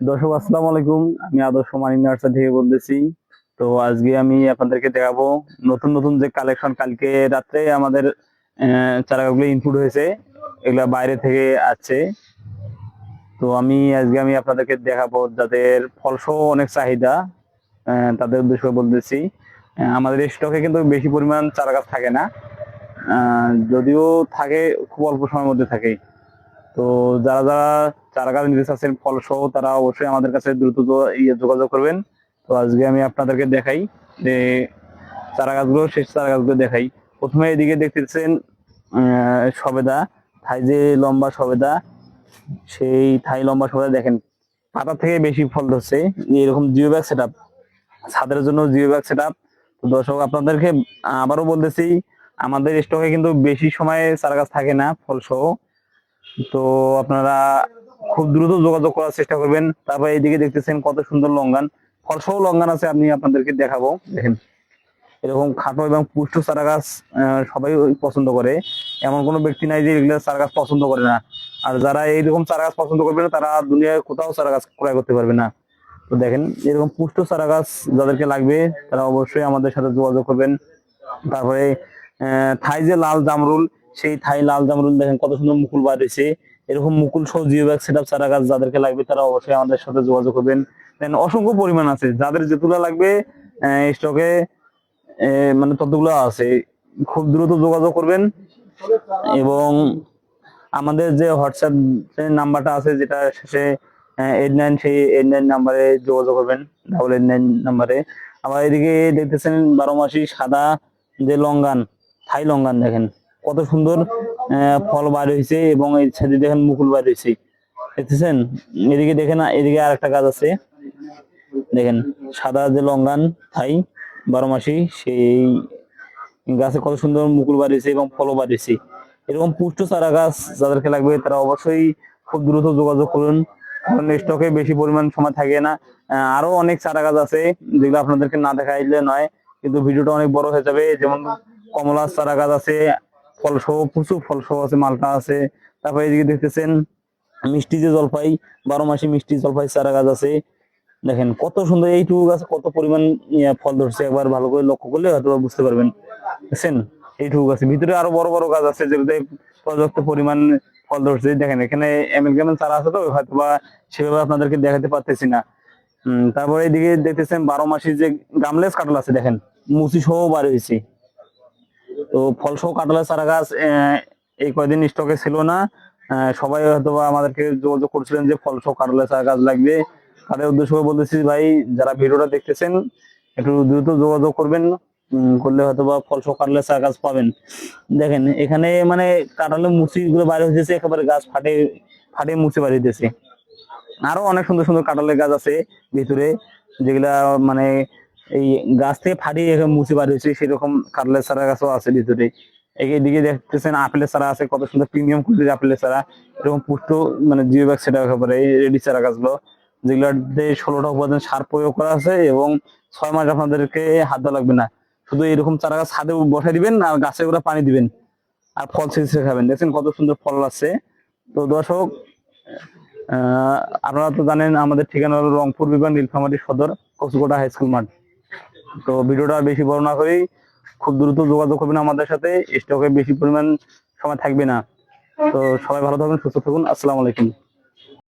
দর্শক আসসালামু আলাইকুম। আমি আদর্শ মানিক নার্সারি থেকে বলতেছি। তো আজকে আমি আপনাদেরকে দেখাবো নতুন নতুন যে কালেকশন কালকে রাত্রে আমাদের আহ, চারাগাছগুলো ইনপুট হয়েছে এগুলা বাইরে থেকে আসছে তো আমি আজকে আমি আপনাদেরকে দেখাবো যাদের ফলসহ অনেক চাহিদা তাদের উদ্দেশ্য বলতেছি। আমাদের স্টকে কিন্তু বেশি পরিমাণ চারা গাছ থাকে না। যদিও থাকে খুব অল্প সময়ের মধ্যে থাকে। তো যারা যারা চারা গাছ নিতে চাচ্ছেন ফল সহ তারা অবশ্যই আমাদের কাছে দ্রুত ইয়ে যোগাযোগ করবেন। তো আজকে আমি আপনাদেরকে দেখাই যে চারা গাছগুলো, শেষ চারা গাছগুলো দেখাই। প্রথমে এদিকে দেখতেছেন সবেদা। থাই যে লম্বা সবেদা, সেই থাই লম্বা সবেদা দেখেন। পাতা থেকে বেশি ফল ধরছে। এরকম জিও ব্যাগ সেট আপ ছাদের জন্য জিও ব্যাগ সেট আপ তো দর্শক, আপনাদেরকে আবারও বলতেছি, আমাদের স্টকে কিন্তু বেশি সময় চারা গাছ থাকে না ফল সহ তো আপনারা খুব দ্রুত যোগাযোগ করার চেষ্টা করবেন। তারপর এইদিকে দেখতেছেন কত সুন্দর লঙ্গান। ফলসহ লঙ্গান আছে, আমি আপনাদেরকে দেখাবো। দেখেন, এরকম খাটো এবং পুষ্ট চারা গাছ সবাই পছন্দ করে। এমন কোনো ব্যক্তি নাই যে এগুলো চারা গাছ পছন্দ করে না। আর যারা এইরকম চারা গাছ পছন্দ করবে না, তারা দুনিয়ায় কোথাও চারা গাছ ক্রয় করতে পারবে না। তো দেখেন, এরকম পুষ্ট চারা গাছ যাদেরকে লাগবে, তারা অবশ্যই আমাদের সাথে যোগাযোগ করবেন। তারপরে থাই যে লাল জামরুল সেই থাই লাল জামরুল দেখেন কত সুন্দর মুকুল বার হয়েছে এরকম মুকুল সহ জিও ব্যাগ সেট আপ চারা গাছ যাদেরকে লাগবে তারা অবশ্যই আমাদের সাথে যোগাযোগ করবেন। দেন অসংখ্য পরিমাণ আছে। যাদের যেগুলো লাগবে স্টকে মানে ততগুলো আছে। খুব দ্রুত যোগাযোগ করবেন। এবং আমাদের যে হোয়াটসঅ্যাপ নাম্বারটা আছে, যেটা শেষে এইট নাইন সেই এইট নাইন নাম্বারে যোগাযোগ করবেন। ডাবল এইট নাইন নাম্বারে আবার এদিকে দেখতেছেন বারো মাসি সাদা যে লঙ্গান, থাই লঙ্গান দেখেন। কত সুন্দর ফল বার হয়েছে এবং এই ছাদে দেখেন মুকুল বার হয়েছে দেখতেছেন? এদিকে দেখেন, এদিকে আরেকটা গাছ আছে। দেখেন, সাদা যে লঙ্গান থাই, বারো মাসি, সেই গাছে কত সুন্দর মুকুল বাড়িয়েছে এবং ফলও বাড়িয়েছে এরকম পুষ্ট চারা গাছ যাদেরকে লাগবে তারা অবশ্যই খুব দ্রুত যোগাযোগ করুন। কারণ স্টকে বেশি পরিমাণ সময় থাকে না। আরও অনেক চারা গাছ আছে, যেগুলো আপনাদেরকে না দেখাইলে নয়, কিন্তু ভিডিওটা অনেক বড় হয়ে যাবে। যেমন কমলার চারা গাছ আছে ফল সহ, প্রচুর ফল সহ আছে, মালটা আছে। তারপরে এদিকে দেখতেছেন, মিষ্টি যে জলপাই, বারো মাসে মিষ্টি জলপাই, চারা গাছ আছে। দেখেন, কত সুন্দর এইটুকু গাছে, কত পরিমাণ ফল ধরছে। একবার ভালো করে লক্ষ্য করলে হয়তো বুঝতে পারবেন। বুঝছেন এইটুকু গাছে। ভিতরে আরও বড় বড় গাছ আছে যেগুলোতে পর্যাপ্ত পরিমাণ ফল ধরছে। দেখেন, এখানে এমএল কেমন চারা আছে তো হয়তো বা সেভাবে আপনাদেরকে দেখাতে পারতেছি না। তারপরে এদিকে দেখতেছেন, বারো মাসি যে গামলেস কাঁঠাল আছে, দেখেন, মুচি সহ বার হয়েছে। তো ফল সহ কাঁঠালের চারা গাছ এই কয়দিন স্টকে ছিল না। সবাই হয়তো আমাদেরকে যোগাযোগ করছিলেন যে ফল সহ কাঁঠালের চারা গাছ লাগবে। তাদের উদ্দেশ্য বলতেছি, ভাই, যারা ভিডিওটা দেখতেছেন, একটু দ্রুত যোগাযোগ করবেন করলে হয়তো বা ফল সহ কাঁঠালের চারা গাছ পাবেন। দেখেন, এখানে মানে কাঁঠালের মুচি গুলো বাইরে হইতেছে একেবারে গাছ ফাটে ফাটে মুচি বাইরে হইতেছে আরও অনেক সুন্দর সুন্দর কাঁঠালের গাছ আছে ভিতরে, যেগুলা মানে এই গাছ থেকে ফাটিয়ে মুচি বার হয়েছে, সেরকম কাঁঠালের চারা গাছও আছে ভিতরে। এদিকে দেখতেছেন আপেলের চারা আছে, কত সুন্দর প্রিমিয়াম কোয়ালিটির আপেলের চারা। এরকম পুষ্ট মানে জিও ব্যাগ সেটা একেবারে রেডি চারা গাছগুলো, যেগুলোতে ষোলোটা উপাদান সার প্রয়োগ করা আছে এবং ছয় মাস আপনাদেরকে হাত দেওয়া লাগবে না। শুধু এরকম চারা গাছ ছাদে বসাই দিবেন আর গাছে ওরা পানি দিবেন। আর ফল ছেঁচে খাবেন। দেখছেন কত সুন্দর ফল আছে তো দর্শক আপনারা তো জানেন আমাদের ঠিকানা হলো রংপুর বিভাগ, নীলফামারী সদর কচুকোটা হাই স্কুল মাঠ। তো ভিডিওটা বেশি বড় না করেই খুব দ্রুত যোগাযোগ করবেন আমাদের সাথে। স্টকে বেশি পরিমাণ সময় থাকবে না। তো সবাই ভালো থাকবেন, সুস্থ থাকুন। আসসালামু আলাইকুম।